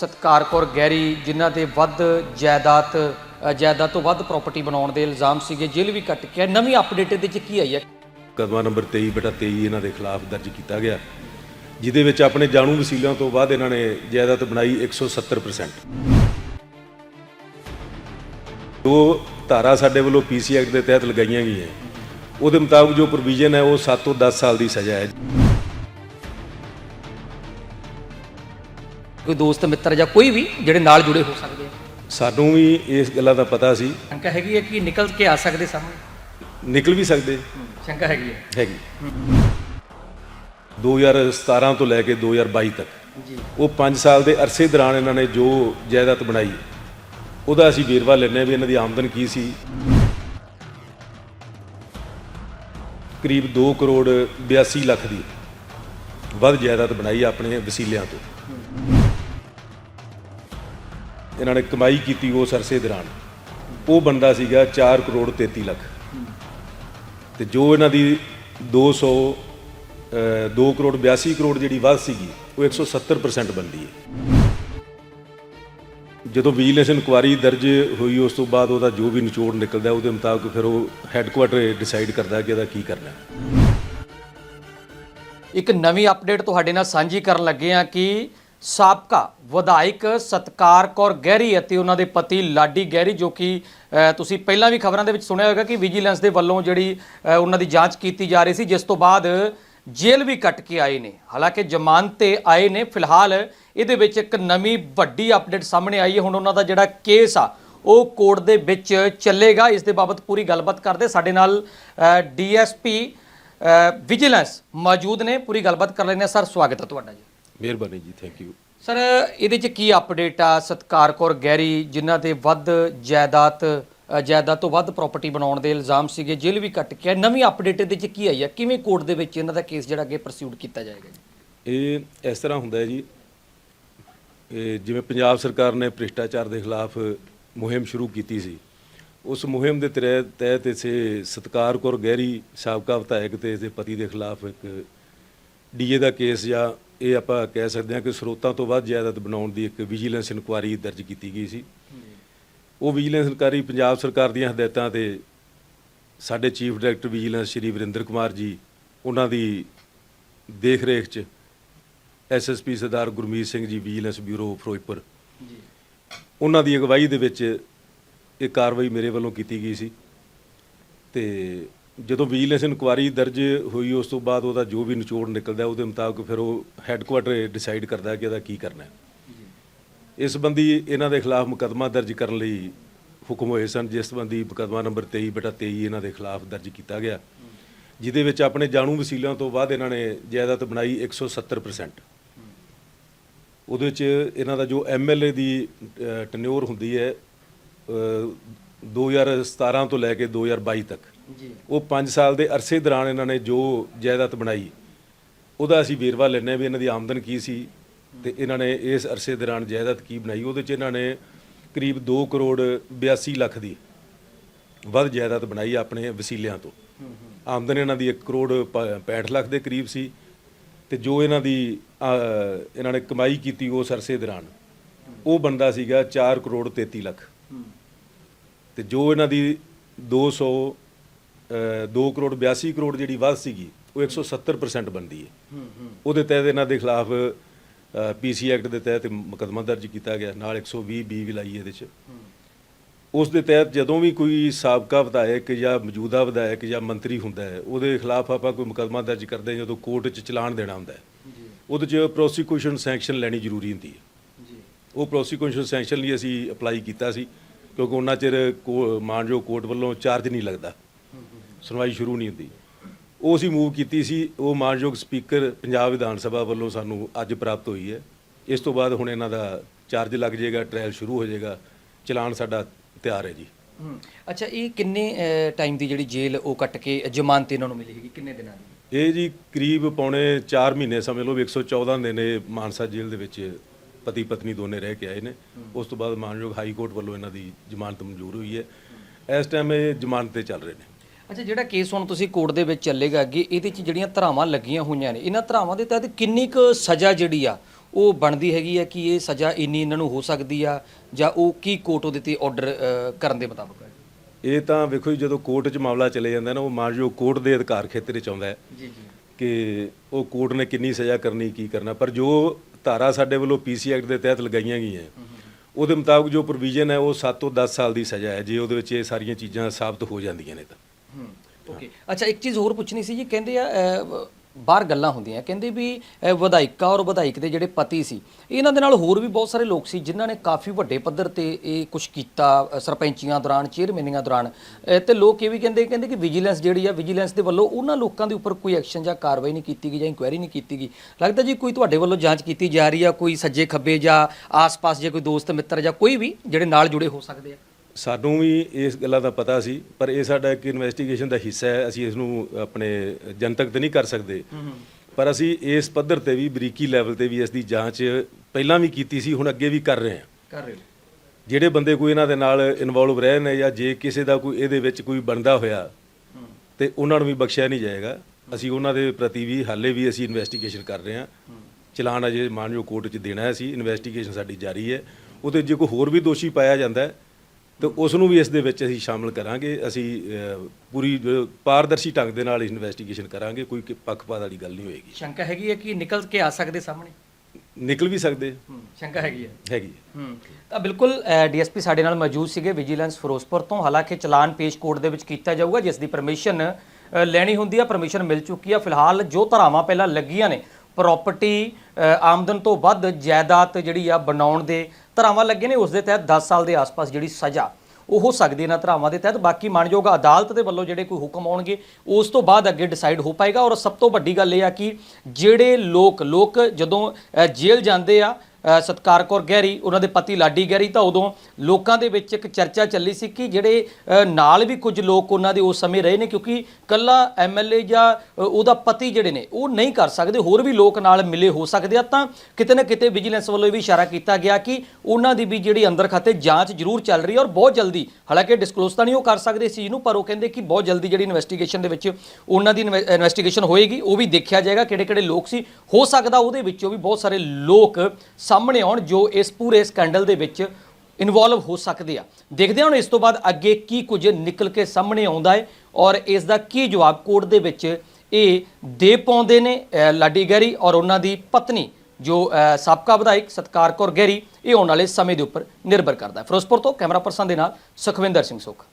ਸਤਕਾਰ ਕੌਰ ਗੈਰੀ ਜਿਨ੍ਹਾਂ ਦੇ ਵੱਧ ਜਾਇਦਾਦ ਜਾਇਦਾਦ ਤੋਂ ਵੱਧ ਪ੍ਰਾਪਰਟੀ ਬਣਾਉਣ ਦੇ ਇਲਜ਼ਾਮ ਸੀਗੇ, ਜੇਲ੍ਹ ਵੀ ਕੱਟ ਕੇ ਨਵੀਂ ਅਪਡੇਟ ਇਹਦੇ ਚ ਕੀ ਆਈ ਹੈ? ਕਦਮਾ ਨੰਬਰ 23 ਬਟਾ 23 ਇਹਨਾਂ ਦੇ ਖਿਲਾਫ ਦਰਜ ਕੀਤਾ ਗਿਆ, ਜਿਹਦੇ ਵਿੱਚ ਆਪਣੇ ਜਾਣੂ ਵਸੀਲਿਆਂ ਤੋਂ ਬਾਅਦ ਇਹਨਾਂ ਨੇ ਜਾਇਦਾਦ ਬਣਾਈ 170% ਜੋ ਧਾਰਾ ਸਾਡੇ ਵੱਲੋਂ ਪੀਸੀ ਐਕਟ ਦੇ ਤਹਿਤ ਲਗਾਈਆਂ ਗਈਆਂ। ਉਹਦੇ ਮੁਤਾਬਕ ਜੋ ਪ੍ਰੋਵੀਜ਼ਨ ਹੈ, ਉਹ 7 ਤੋਂ 10 ਸਾਲ ਦੀ ਸਜ਼ਾ ਹੈ। ਕੋਈ ਦੋਸਤ ਮਿੱਤਰ ਜਾਂ ਕੋਈ ਵੀ ਜਿਹੜੇ ਨਾਲ ਜੁੜੇ ਹੋ ਸਕਦੇ ਆ। ਸਾਨੂੰ ਵੀ ਇਸ ਗੱਲਾਂ ਦਾ ਪਤਾ ਸੀ। ਸ਼ੰਕਾ ਹੈਗੀ ਹੈ ਕਿ ਨਿਕਲ ਕੇ ਆ ਸਕਦੇ ਸਾਹਮਣੇ? ਨਿਕਲ ਵੀ ਸਕਦੇ। ਸ਼ੰਕਾ ਹੈਗੀ ਹੈ। ਹੈਗੀ। 2017 ਤੋਂ ਲੈ ਕੇ 2022 ਤੱਕ। ਜੀ। ਉਹ 5 ਸਾਲ ਦੇ ਅਰਸੇ ਦੌਰਾਨ ਇਹਨਾਂ ਨੇ ਜੋ ਜਾਇਦਾਦ ਬਣਾਈ ਉਹਦਾ ਅਸੀਂ ਵੇਰਵਾ ਹਾਂ ਵੀ ਇਹਨਾਂ ਦੀ ਆਮਦਨ ਕੀ ਸੀ। ਕਰੀਬ 2 ਕਰੋੜ 82 ਲੱਖ ਦੀ ਵੱਧ ਜਾਇਦਾਦ ਬਣਾਈ ਆਪਣੇ ਵਸੀਲਿਆਂ ਤੋਂ। ਇਹਨਾਂ ਨੇ ਕਮਾਈ ਕੀਤੀ ਉਸ ਅਰਸੇ ਦੌਰਾਨ। ਉਹ ਬੰਦਾ ਸੀਗਾ 4 ਕਰੋੜ 33 ਲੱਖ। ਤੇ ਜੋ ਇਹਨਾਂ ਦੀ 200 ਅ, 2 ਕਰੋੜ 82 ਕਰੋੜ ਜਿਹੜੀ ਵੱਧ ਸੀਗੀ ਉਹ 170% ਬਣਦੀ ਹੈ। ਜਦੋਂ ਵਿਜੀਲੈਂਸ ਇਨਕੁਆਰੀ ਦਰਜ ਹੋਈ ਉਸ ਤੋਂ ਬਾਅਦ ਉਹਦਾ ਜੋ ਵੀ ਨਿਚੋੜ ਨਿਕਲਦਾ ਉਹਦੇ ਮੁਤਾਬਕ ਫਿਰ ਉਹ ਹੈੱਡਕੁਆਟਰ ਡਿਸਾਈਡ ਕਰਦਾ ਕਿ ਇਹਦਾ ਕੀ ਕਰਨਾ ਇੱਕ ਨਵੀਂ ਅਪਡੇਟ ਤੁਹਾਡੇ ਨਾਲ ਸਾਂਝੀ ਕਰਨ ਲੱਗੇ ਆ ਕਿ ਸਾਬਕਾ ਵਿਧਾਇਕ ਸਤਕਾਰ ਕੌਰ ਗਹਿਰੀ ਅਤੇ ਉਹਨਾਂ ਦੇ ਪਤੀ ਲਾਡੀ ਗਹਿਰੀ, ਜੋ ਕਿ ਤੁਸੀਂ ਪਹਿਲਾਂ ਵੀ ਖਬਰਾਂ ਦੇ ਵਿੱਚ ਸੁਣਿਆ ਹੋਵੇਗਾ ਕਿ ਵਿਜੀਲੈਂਸ ਦੇ ਵੱਲੋਂ ਜਿਹੜੀ ਉਹਨਾਂ ਦੀ ਜਾਂਚ ਕੀਤੀ ਜਾ ਰਹੀ ਸੀ, ਜਿਸ ਤੋਂ ਬਾਅਦ ਜੇਲ੍ਹ ਵੀ ਕੱਟ ਕੇ ਆਏ ਨੇ। ਹਾਲਾਂਕਿ ਜ਼ਮਾਨਤ ਤੇ ਆਏ ਨੇ, ਫਿਲਹਾਲ ਇਹਦੇ ਵਿੱਚ ਇੱਕ ਨਵੀਂ ਵੱਡੀ ਅਪਡੇਟ ਸਾਹਮਣੇ ਆਈ ਹੈ। ਹੁਣ ਉਹਨਾਂ ਦਾ ਜਿਹੜਾ ਕੇਸ ਆ, ਉਹ ਕੋਰਟ ਦੇ ਵਿੱਚ ਚੱਲੇਗਾ। ਇਸ ਦੇ ਬਾਬਤ ਪੂਰੀ ਗੱਲਬਾਤ ਕਰਦੇ ਸਾਡੇ ਨਾਲ ਡੀਐਸਪੀ ਵਿਜੀਲੈਂਸ ਮੌਜੂਦ ਨੇ। ਪੂਰੀ ਗੱਲਬਾਤ ਕਰ ਲੈਂਦੇ ਹਾਂ। ਸਰ, ਸਵਾਗਤ ਹੈ ਤੁਹਾਡਾ ਜੀ। ਮਿਹਰਬਾਨੀ ਜੀ ਥੈਂਕ ਯੂ ਸਰ ਇਹਦੇ ਚ ਕੀ ਅਪਡੇਟ ਆ? ਸਤਕਾਰ ਕੌਰ ਗੈਰੀ ਜਿਨ੍ਹਾਂ ਦੇ ਵੱਧ ਜਾਇਦਾਦ ਜਾਇਦਾਦ ਤੋਂ ਵੱਧ ਪ੍ਰਾਪਰਟੀ ਬਣਾਉਣ ਦੇ ਇਲਜ਼ਾਮ ਸੀਗੇ ਜੇਲ੍ਹ ਵੀ ਕੱਟ ਕੇ ਆਏ। ਨਵੀਂ ਅਪਡੇਟ ਇਹਦੇ ਚ ਕੀ ਆਈ ਹੈ ਕਿਵੇਂ ਕੋਰਟ ਦੇ ਵਿੱਚ ਇਹਨਾਂ ਦਾ ਕੇਸ ਜਿਹੜਾ ਅੱਗੇ ਪ੍ਰੋਸੀਡ ਕੀਤਾ ਜਾਏਗਾ ਜੀ? ਇਹ ਇਸ ਤਰ੍ਹਾਂ ਹੁੰਦਾ ਹੈ ਜੀ ਇਹ ਜਿਵੇਂ ਪੰਜਾਬ ਸਰਕਾਰ ਨੇ ਭ੍ਰਿਸ਼ਟਾਚਾਰ ਦੇ ਖਿਲਾਫ ਮੁਹਿੰਮ ਸ਼ੁਰੂ ਕੀਤੀ ਸੀ। ਉਸ ਮੁਹਿੰਮ ਦੇ ਤਹਿਤ ਤਹਿਤ ਇਸੇ ਸਤਕਾਰ ਕੌਰ ਗਹਿਰੀ ਸਾਬਕਾ ਵਿਧਾਇਕ ਤੇ ਇਸਦੇ ਪਤੀ ਦੇ ਖਿਲਾਫ ਇੱਕ ਡੀਏ ਦਾ ਕੇਸ ਜਾਂ ਇਹ ਆਪਾਂ ਕਹਿ ਸਕਦੇ ਹਾਂ ਕਿ ਸਰੋਤਾਂ ਤੋਂ ਵੱਧ ਜਾਇਦਾਦ ਬਣਾਉਣ ਦੀ ਇੱਕ ਵਿਜੀਲੈਂਸ ਇਨਕੁਆਰੀ ਦਰਜ ਕੀਤੀ ਗਈ ਸੀ। ਉਹ ਵਿਜੀਲੈਂਸ ਇਨਕੁਆਰੀ ਪੰਜਾਬ ਸਰਕਾਰ ਦੀਆਂ ਹਦਾਇਤਾਂ ਤੇ ਸਾਡੇ chief director vigilance Shri Varinder Kumar ji, ਉਹਨਾਂ ਦੀ ਦੇਖ ਰੇਖ 'ਚ ਐਸਐਸਪੀ ਸਰਦਾਰ ਗੁਰਮੀਤ ਸਿੰਘ ਜੀ ਵਿਜੀਲੈਂਸ ਬਿਊਰੋ ਫਿਰੋਜ਼ਪੁਰ। ਜੀ ਉਹਨਾਂ ਦੀ ਅਗਵਾਈ ਦੇ ਵਿੱਚ ਇਹ ਕਾਰਵਾਈ ਮੇਰੇ ਵੱਲੋਂ ਕੀਤੀ ਗਈ ਸੀ ਤੇ ਜਦੋਂ ਵਿਜੀਲੈਂਸ ਇਨਕੁਆਰੀ ਦਰਜ ਹੋਈ ਉਸ ਤੋਂ ਬਾਅਦ ਉਹਦਾ ਜੋ ਵੀ ਨਿਚੋੜ ਨਿਕਲਦਾ ਉਹਦੇ ਮੁਤਾਬਕ ਫਿਰ ਉਹ ਹੈੱਡਕੁਆਟਰ ਡਿਸਾਈਡ ਕਰਦਾ ਕਿ ਇਹਦਾ ਕੀ ਕਰਨਾ ਹੈ। ਇਸ ਸੰਬੰਧੀ ਇਹਨਾਂ ਦੇ ਖਿਲਾਫ ਮੁਕੱਦਮਾ ਦਰਜ ਕਰਨ ਲਈ ਹੁਕਮ ਹੋਏ ਸਨ ਜਿਸ ਸੰਬੰਧੀ ਮੁਕੱਦਮਾ ਨੰਬਰ 23 ਬਟਾ 23 ਇਹਨਾਂ ਦੇ ਖਿਲਾਫ ਦਰਜ ਕੀਤਾ ਗਿਆ ਜਿਹਦੇ ਵਿੱਚ ਆਪਣੇ ਜਾਣੂ ਵਸੀਲਿਆਂ ਤੋਂ ਬਾਅਦ ਇਹਨਾਂ ਨੇ ਜਾਇਦਾਦ ਬਣਾਈ 170% ਉਹਦੇ ਵਿੱਚ ਇਹਨਾਂ ਦਾ ਜੋ ਐਮਐਲਏ ਦੀ ਟੈਨਿਓਰ ਹੁੰਦੀ ਹੈ ਅ, 2017 ਤੋਂ ਲੈ ਕੇ 2022 ਤੱਕ। ਜੀ। ਉਹ 5 ਸਾਲ ਦੇ ਅਰਸੇ ਦੌਰਾਨ ਇਹਨਾਂ ਨੇ ਜੋ ਜਾਇਦਾਦ ਬਣਾਈ ਉਹਦਾ ਅਸੀਂ ਵੇਰਵਾ ਹਾਂ ਵੀ ਇਹਨਾਂ ਦੀ ਆਮਦਨ ਕੀ ਸੀ ਤੇ ਇਹਨਾਂ ਨੇ ਇਸ ਅਰਸੇ ਦੌਰਾਨ ਜਾਇਦਾਦ ਕੀ ਬਣਾਈ। ਉਹਦੇ 'ਚ ਇਹਨਾਂ ਨੇ ਕਰੀਬ 2 ਕਰੋੜ 82 ਲੱਖ ਦੀ ਵੱਧ ਜਾਇਦਾਦ ਬਣਾਈ ਆਪਣੇ ਵਸੀਲਿਆਂ ਤੋਂ। ਆਮਦਨ ਇਹਨਾਂ ਦੀ 1 ਕਰੋੜ ਪ- 65 ਲੱਖ ਦੇ ਕਰੀਬ ਸੀ ਤੇ ਜੋ ਇਹਨਾਂ ਦੀ ਇਹਨਾਂ ਨੇ ਕਮਾਈ ਕੀਤੀ ਉਸ ਅਰਸੇ ਦੌਰਾਨ ਉਹ ਬੰਦਾ ਸੀਗਾ 4 ਕਰੋੜ 33 ਲੱਖ। ਤੇ ਜੋ ਇਹਨਾਂ ਦੀ 200 ਅ, 2 ਕਰੋੜ 82 ਕਰੋੜ ਜਿਹੜੀ ਵੱਧ ਸੀਗੀ ਉਹ 170% ਬਣਦੀ ਹੈ। ਉਹਦੇ ਤਹਿਤ ਇਹਨਾਂ ਦੇ ਖਿਲਾਫ ਪੀਸੀ ਐਕਟ ਦੇ ਤਹਿਤ ਮੁਕੱਦਮਾ ਦਰਜ ਕੀਤਾ ਗਿਆ ਨਾਲ 120 ਬੀ ਵੀ ਲਾਈ ਇਹਦੇ ਚ। ਉਸ ਦੇ ਤਹਿਤ ਜਦੋਂ ਵੀ ਕੋਈ ਸਾਬਕਾ ਵਿਧਾਇਕ ਜਾਂ ਮੌਜੂਦਾ ਵਿਧਾਇਕ ਜਾਂ ਮੰਤਰੀ ਹੁੰਦਾ ਹੈ ਉਹਦੇ ਖਿਲਾਫ ਆਪਾਂ ਕੋਈ ਮੁਕੱਦਮਾ ਦਰਜ ਕਰਦੇ ਹਾਂ ਜਦੋਂ ਕੋਰਟ 'ਚ ਚਲਾਨ ਦੇਣਾ ਹੁੰਦਾ ਹੈ। ਉਹਦੇ 'ਚ ਪ੍ਰੋਸੀਕਿਊਸ਼ਨ ਸੈਂਕਸ਼ਨ ਲੈਣੀ ਜ਼ਰੂਰੀ ਹੁੰਦੀ ਹੈ। ਜੀ। ਉਹ ਪ੍ਰੋਸੀਕਿਊਸ਼ਨ ਸੈਂਕਸ਼ਨ ਲਈ ਅਸੀਂ ਅਪਲਾਈ ਕੀਤਾ ਸੀ ਕਿਉਂਕਿ ਉਹਨਾਂ ਚਿਰ ਕੋ- ਮਾਨਯੋਗ ਕੋਰਟ ਵੱਲੋਂ ਚਾਰਜ ਨਹੀਂ ਲੱਗਦਾ। ਸੁਣਵਾਈ ਸ਼ੁਰੂ ਨਹੀਂ ਹੁੰਦੀ। ਉਹ ਅਸੀਂ ਮੂਵ ਕੀਤੀ ਸੀ ਉਹ ਮਾਨਯੋਗ ਸਪੀਕਰ ਪੰਜਾਬ ਵਿਧਾਨ ਸਭਾ ਵੱਲੋਂ ਸਾਨੂੰ ਅੱਜ ਪ੍ਰਾਪਤ ਹੋਈ ਹੈ। ਇਸ ਤੋਂ ਬਾਅਦ ਹੁਣ ਇਹਨਾਂ ਦਾ ਚਾਰਜ ਲੱਗ ਜਾਏਗਾ ਟ੍ਰਾਇਲ ਸ਼ੁਰੂ ਹੋ ਜਾਏਗਾ। ਚਲਾਨ ਸਾਡਾ ਤਿਆਰ ਹੈ ਜੀ। ਅੱਛਾ ਇਹ ਕਿੰਨੇ ਟਾਈਮ ਦੀ ਜਿਹੜੀ ਜੇਲ੍ਹ ਉਹ ਕੱਟ ਕੇ ਜ਼ਮਾਨਤ ਇਹਨਾਂ ਨੂੰ ਮਿਲੀ ਹੈਗੀ ਕਿੰਨੇ ਦਿਨਾਂ ਦੀ? ਇਹ ਜੀ ਕਰੀਬ ਪੌਣੇ 4 ਮਹੀਨੇ ਸਮਝ ਲਓ ਵੀ 114 ਦਿਨ ਇਹ ਮਾਨਸਾ ਜੇਲ੍ਹ ਦੇ ਵਿੱਚ ਪਤੀ ਪਤਨੀ ਦੋਨੇ ਰਹਿ ਕੇ ਆਏ ਨੇ। ਉਸ ਤੋਂ ਬਾਅਦ ਮਾਨਯੋਗ ਹਾਈ ਕੋਰਟ ਵੱਲੋਂ ਇਹਨਾਂ ਦੀ ਜ਼ਮਾਨਤ ਮਨਜ਼ੂਰ ਹੋਈ ਹੈ। ਇਸ ਟਾਈਮ ਇਹ ਜ਼ਮਾਨਤ ਤੇ ਚੱਲ ਰਹੇ ਨੇ। ਅੱਛਾ ਜਿਹੜਾ ਕੇਸ ਹੁਣ ਤੁਸੀਂ ਕੋਰਟ ਦੇ ਵਿੱਚ ਚੱਲੇਗਾ ਅੱਗੇ ਇਹਦੇ ਚ ਜਿਹੜੀਆਂ ਧਰਾਵਾਂ ਲੱਗੀਆਂ ਹੋਈਆਂ ਨੇ ਇਹਨਾਂ ਧਰਾਵਾਂ ਦੇ ਤਹਿਤ ਕਿੰਨੀ ਕੁ ਸਜ਼ਾ ਜਿਹੜੀ ਆ ਉਹ ਬਣਦੀ ਹੈਗੀ ਹੈ ਕਿ ਇਹ ਸਜ਼ਾ ਇੰਨੀ ਇਹਨਾਂ ਨੂੰ ਹੋ ਸਕਦੀ ਆ ਜਾਂ ਉਹ ਕੀ ਕੋਰਟ ਉਹਦੇ ਤੇ ਆਰਡਰ ਕਰਨ ਦੇ ਮੁਤਾਬਕ ਹੈ ਇਹ ਤਾਂ ਵੇਖੋ ਜੀ ਜਦੋਂ ਕੋਰਟ 'ਚ ਮਾਮਲਾ ਚਲੇ ਜਾਂਦਾ ਨਾ ਉਹ ਮਾਨਯੋਗ ਕੋਰਟ ਦੇ ਅਧਿਕਾਰ ਖੇਤਰ 'ਚ ਆਉਂਦਾ ਹੈ ਜੀ ਜੀ। ਕਿ ਉਹ ਕੋਰਟ ਨੇ ਕਿੰਨੀ ਸਜ਼ਾ ਕਰਨੀ ਕੀ ਕਰਨਾ ਪਰ ਜੋ ਧਾਰਾ ਸਾਡੇ ਵੱਲੋਂ ਪੀਸੀ ਐਕਟ ਦੇ ਤਹਿਤ ਲਗਾਈਆਂ ਗਈਆਂ ਉਹਦੇ ਮੁਤਾਬਕ ਜੋ ਪ੍ਰੋਵੀਜ਼ਨ ਹੈ ਉਹ 7 ਤੋਂ 10 ਸਾਲ ਦੀ ਸਜ਼ਾ ਹੈ ਜੇ ਉਹਦੇ ਵਿੱਚ ਇਹ ਸਾਰੀਆਂ ਚੀਜ਼ਾਂ ਸਾਬਤ ਹੋ ਜਾਂਦੀਆਂ ਨੇ ਤਾਂ। ਓਕੇ ਅੱਛਾ ਇੱਕ ਚੀਜ਼ ਹੋਰ ਪੁੱਛਣੀ ਸੀ ਜੀ ਕਹਿੰਦੇ ਆ ਅਹ, ਬਾਹਰ ਗੱਲਾਂ ਹੁੰਦੀਆਂ। ਕਹਿੰਦੇ ਵੀ ਅਹ, ਵਿਧਾਇਕਾ ਔਰ ਵਿਧਾਇਕ ਦੇ ਜਿਹੜੇ ਪਤੀ ਸੀ ਇਹਨਾਂ ਦੇ ਨਾਲ ਹੋਰ ਵੀ ਬਹੁਤ ਸਾਰੇ ਲੋਕ ਸੀ ਜਿਨ੍ਹਾਂ ਨੇ ਕਾਫੀ ਵੱਡੇ ਪੱਧਰ ਤੇ ਇਹ ਕੁਝ ਕੀਤਾ ਅਹ, ਸਰਪੰਚੀਆਂ ਦੌਰਾਨ ਚੇਅਰਮੈਨੀਆਂ ਦੌਰਾਨ। ਅਹ, ਤੇ ਲੋਕ ਇਹ ਵੀ ਕਹਿੰਦੇ ਕਹਿੰਦੇ ਕਿ ਵਿਜੀਲੈਂਸ ਜਿਹੜੀ ਆ ਵਿਜੀਲੈਂਸ ਦੇ ਵੱਲੋਂ ਉਹਨਾਂ ਲੋਕਾਂ ਦੇ ਉੱਪਰ ਕੋਈ ਐਕਸ਼ਨ ਜਾਂ ਕਾਰਵਾਈ ਨਹੀਂ ਕੀਤੀ ਗਈ ਜਾਂ ਇਨਕੁਆਇਰੀ ਨਹੀਂ ਕੀਤੀ ਗਈ। ਲੱਗਦਾ ਜੀ ਕੋਈ ਤੁਹਾਡੇ ਵੱਲੋਂ ਜਾਂਚ ਕੀਤੀ ਜਾ ਰਹੀ ਆ ਕੋਈ ਸੱਜੇ ਖੱਬੇ ਜਾਂ ਆਸ-ਪਾਸ ਜੇ ਕੋਈ ਦੋਸਤ ਮਿੱਤਰ ਜਾਂ ਕੋਈ ਵੀ ਜਿਹੜੇ ਨਾਲ ਜੁੜੇ ਹੋ ਸਕਦੇ ਆ? ਸਾਨੂੰ ਵੀ ਇਸ ਗੱਲਾਂ ਦਾ ਪਤਾ ਸੀ ਪਰ ਇਹ ਸਾਡਾ ਇੱਕ ਇਨਵੈਸਟੀਗੇਸ਼ਨ ਦਾ ਹਿੱਸਾ ਹੈ ਅਸੀਂ ਇਸ ਨੂੰ ਆਪਣੇ ਜਨਤਕ ਤੇ ਨਹੀਂ ਕਰ ਸਕਦੇ। ਪਰ ਅਸੀਂ ਇਸ ਪੱਧਰ ਤੇ ਵੀ ਬਰੀਕੀ ਲੈਵਲ ਤੇ ਵੀ ਇਸ ਦੀ ਜਾਂਚ ਪਹਿਲਾਂ ਵੀ ਕੀਤੀ ਸੀ ਹੁਣ ਅੱਗੇ ਵੀ ਕਰ ਰਹੇ ਹਾਂ। ਕਰ ਰਹੇ ਜਿਹੜੇ ਬੰਦੇ ਕੋਈ ਇਹਨਾਂ ਦੇ ਨਾਲ ਇਨਵੋਲਵ ਰਹੇ ਨੇ ਜਾਂ ਜੇ ਕਿਸੇ ਦਾ ਕੋਈ ਇਹਦੇ ਵਿੱਚ ਕੋਈ ਬਣਦਾ ਹੋਇਆ ਤੇ ਉਹਨਾਂ ਨੂੰ ਵੀ ਬਖਸ਼ਿਆ ਨਹੀਂ ਜਾਏਗਾ। ਅਸੀਂ ਉਹਨਾਂ ਦੇ ਪ੍ਰਤੀ ਵੀ ਹਾਲੇ ਵੀ ਅਸੀਂ ਇਨਵੈਸਟੀਗੇਸ਼ਨ ਕਰ ਰਹੇ ਹਾਂ। ਚਲਾਨ ਅਜੇ ਮਾਨਯੋਗ ਕੋਰਟ 'ਚ ਦੇਣਾ ਹੈ ਅਸੀਂ ਇਨਵੈਸਟੀਗੇਸ਼ਨ ਸਾਡੀ ਜਾਰੀ ਹੈ। ਉਹਦੇ ਜੇ ਕੋਈ ਹੋਰ ਵੀ ਦੋਸ਼ੀ ਪਾਇਆ ਜਾਂਦਾ ਹੈ ਤੇ ਉਸ ਨੂੰ ਵੀ ਇਸ ਦੇ ਵਿੱਚ ਅਸੀਂ ਸ਼ਾਮਲ ਕਰਾਂਗੇ ਅਸੀਂ ਪੂਰੀ ਪਾਰਦਰਸ਼ੀ ਢੰਗ ਦੇ ਨਾਲ ਇਨਵੈਸਟੀਗੇਸ਼ਨ ਕਰਾਂਗੇ ਕੋਈ ਪੱਖਪਾਤ ਵਾਲੀ ਗੱਲ ਨਹੀਂ ਹੋਏਗੀ। ਸ਼ੰਕਾ ਹੈਗੀ ਹੈ ਕਿ ਨਿਕਲ ਕੇ ਆ ਸਕਦੇ ਸਾਹਮਣੇ? ਨਿਕਲ ਵੀ ਸਕਦੇ ਸ਼ੰਕਾ ਹੈਗੀ ਹੈ। ਹੈਗੀ ਹੈ। ਹੂੰ ਤਾਂ ਬਿਲਕੁਲ ਡੀਐਸਪੀ ਸਾਡੇ ਨਾਲ ਮੌਜੂਦ ਸੀਗੇ ਵਿਜੀਲੈਂਸ ਫਿਰੋਜ਼ਪੁਰ ਤੋਂ। ਹਾਲਾਂਕਿ ਚਲਾਨ ਪੇਸ਼ ਕੋਰਟ ਦੇ ਵਿੱਚ ਕੀਤਾ ਜਾਊਗਾ ਜਿਸ ਦੀ ਪਰਮਿਸ਼ਨ ਲੈਣੀ ਹੁੰਦੀ ਆ ਪਰਮਿਸ਼ਨ ਮਿਲ ਚੁੱਕੀ ਆ। ਫਿਲਹਾਲ ਜੋ ਧਰਾਵਾਂ ਪਹਿਲਾਂ ਲੱਗੀਆਂ ਨੇ ਪ੍ਰਾਪਰਟੀ ਆਮਦਨ ਤੋਂ ਵੱਧ ਜਾਇਦਾਦ ਜਿਹੜੀ ਆ ਬਣਾਉਣ ਦੇ ਧਰਾਵਾਂ ਲੱਗੇ ਨੇ ਉਸ ਦੇ ਤਹਿਤ 10 ਸਾਲ ਦੇ ਆਸ-ਪਾਸ ਜਿਹੜੀ ਸਜ਼ਾ ਉਹ ਹੋ ਸਕਦੀ ਇਹਨਾਂ ਧਰਾਵਾਂ ਦੇ ਤਹਿਤ। ਬਾਕੀ ਮਾਨਯੋਗ ਅਦਾਲਤ ਦੇ ਵੱਲੋਂ ਜਿਹੜੇ ਕੋਈ ਹੁਕਮ ਆਉਣਗੇ, ਉਸ ਤੋਂ ਬਾਅਦ ਅੱਗੇ ਡਿਸਾਈਡ ਹੋ ਪਾਏਗਾ। ਔਰ ਸਭ ਤੋਂ ਵੱਡੀ ਗੱਲ ਇਹ ਆ ਕਿ ਜਿਹੜੇ ਲੋਕ ਲੋਕ ਜਦੋਂ ਜੇਲ੍ਹ ਜਾਂਦੇ ਆ ਸਤਕਾਰ ਕੌਰ ਗਹਿਰੀ, ਉਹਨਾਂ ਦੇ ਪਤੀ ਲਾਡੀ ਗਹਿਰੀ, ਤਾਂ ਉਦੋਂ ਲੋਕਾਂ ਦੇ ਵਿੱਚ ਇੱਕ ਚਰਚਾ ਚੱਲੀ ਸੀ ਕਿ ਜਿਹੜੇ ਨਾਲ ਵੀ ਕੁਝ ਲੋਕ ਉਹਨਾਂ ਦੇ ਉਸ ਸਮੇਂ ਰਹੇ ਨੇ, ਕਿਉਂਕਿ ਕੱਲਾ ਐਮਐਲਏ ਜਾਂ ਉਹਦਾ ਪਤੀ ਜਿਹੜੇ ਨੇ, ਉਹ ਨਹੀਂ ਕਰ ਸਕਦੇ, ਹੋਰ ਵੀ ਲੋਕ ਨਾਲ ਮਿਲੇ ਹੋ ਸਕਦੇ ਆ, ਤਾਂ ਕਿਤੇ ਨਾ ਕਿਤੇ ਵਿਜੀਲੈਂਸ ਵੱਲੋਂ ਇਹ ਵੀ ਇਸ਼ਾਰਾ ਕੀਤਾ ਗਿਆ ਕਿ ਉਹਨਾਂ ਦੀ ਵੀ ਜਿਹੜੀ ਅੰਦਰ ਖਾਤੇ ਜਾਂਚ ਜ਼ਰੂਰ ਚੱਲ ਰਹੀ ਹੈ ਔਰ ਬਹੁਤ ਜਲਦੀ, ਹਾਲਾਂਕਿ ਡਿਸਕਲੋਜ਼ ਤਾਂ ਨਹੀਂ ਉਹ ਕਰ ਸਕਦੇ ਇਸ ਚੀਜ਼ ਨੂੰ, ਪਰ ਉਹ ਕਹਿੰਦੇ ਕਿ ਬਹੁਤ ਜਲਦੀ ਜਿਹੜੀ ਇਨਵੈਸਟੀਗੇਸ਼ਨ ਦੇ ਵਿੱਚ ਉਹਨਾਂ ਦੀ ਇਨਵੈਸਟੀਗੇਸ਼ਨ ਹੋਏਗੀ, ਉਹ ਵੀ ਦੇਖਿਆ ਜਾਏਗਾ ਕਿਹੜੇ ਕਿਹੜੇ ਲੋਕ ਸੀ, ਹੋ ਸਕਦਾ ਉਹਦੇ ਵਿੱਚੋਂ ਵੀ ਬਹੁਤ ਸਾਰੇ ਲੋਕ ਸਾਹਮਣੇ ਆਉਣ ਜੋ ਇਸ ਪੂਰੇ ਸਕੈਂਡਲ ਦੇ ਵਿੱਚ ਇਨਵੋਲਵ ਹੋ ਸਕਦੇ ਆ। ਦੇਖਦੇ ਹਾਂ ਹੁਣ ਇਸ ਤੋਂ ਬਾਅਦ ਅੱਗੇ ਕੀ ਕੁਝ ਨਿਕਲ ਕੇ ਸਾਹਮਣੇ ਆਉਂਦਾ ਹੈ ਔਰ ਇਸ ਦਾ ਕੀ ਜਵਾਬ ਕੋਰਟ ਦੇ ਵਿੱਚ ਇਹ ਦੇ ਪਾਉਂਦੇ ਨੇ ਲਾਡੀ ਗਹਿਰੀ ਔਰ ਉਹਨਾਂ ਦੀ ਪਤਨੀ, ਜੋ ਸਾਬਕਾ ਵਿਧਾਇਕ ਸਤਕਾਰ ਕੌਰ ਗਹਿਰੀ, ਇਹ ਆਉਣ ਵਾਲੇ ਸਮੇਂ ਦੇ ਉੱਪਰ ਨਿਰਭਰ ਕਰਦਾ ਹੈ। ਫਿਰੋਜ਼ਪੁਰ ਤੋਂ ਕੈਮਰਾ ਪਰਸਨ ਦੇ ਨਾਲ ਸੁਖਵਿੰਦਰ ਸਿੰਘ ਸੁਖ।